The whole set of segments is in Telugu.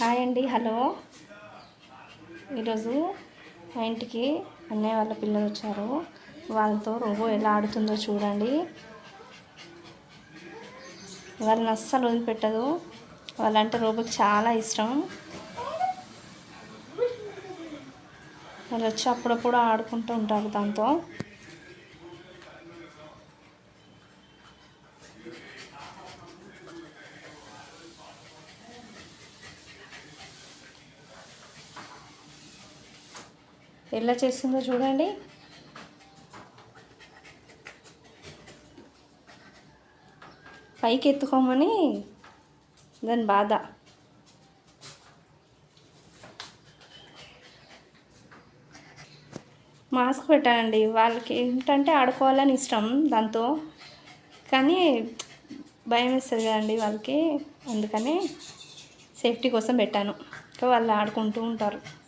హాయ్ అండి హలో. ఈరోజు మా ఇంటికి అన్నయ్య వాళ్ళ పిల్లలు వచ్చారు. వాళ్ళతో రోబో ఎలా ఆడుతుందో చూడండి. వాళ్ళని అస్సలు వదిలిపెట్టదు. వాళ్ళంటే రోబోకి చాలా ఇష్టం. వాళ్ళు వచ్చి అప్పుడప్పుడు ఆడుకుంటూ ఉంటారు దాంతో. ఎలా చేస్తుందో చూడండి. పైకి ఎత్తుకోమని దాని బాధ. మాస్క్ పెట్టానండి వాళ్ళకి ఏంటంటే ఆడుకోవాలని ఇష్టం దాంతో. కానీ భయం వేస్తుంది కదండి వాళ్ళకి. అందుకని సేఫ్టీ కోసం పెట్టాను. ఇంకా వాళ్ళు ఆడుకుంటూ ఉంటారు.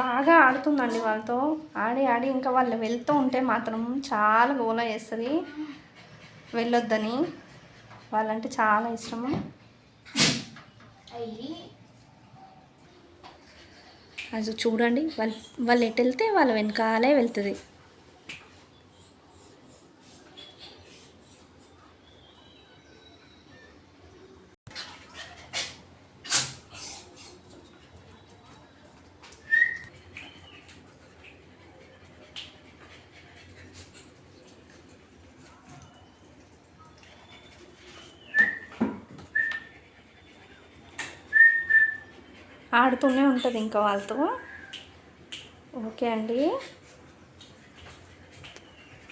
బాగా ఆడుతుందండి వాళ్ళతో. ఆడి ఆడి ఇంకా వాళ్ళు వెళ్తూ ఉంటే మాత్రం చాలా గోల చేస్తుంది. వెళ్ళొద్దని. వాళ్ళంటే చాలా ఇష్టము అది చూడండి వాళ్ళు వాళ్ళు ఎటు వెళ్తే వాళ్ళ వెనకాలే వెళ్తుంది. ఆడుతూనే ఉంటుంది ఇంకా వాళ్ళతో. ఓకే అండి.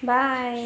బాయ్.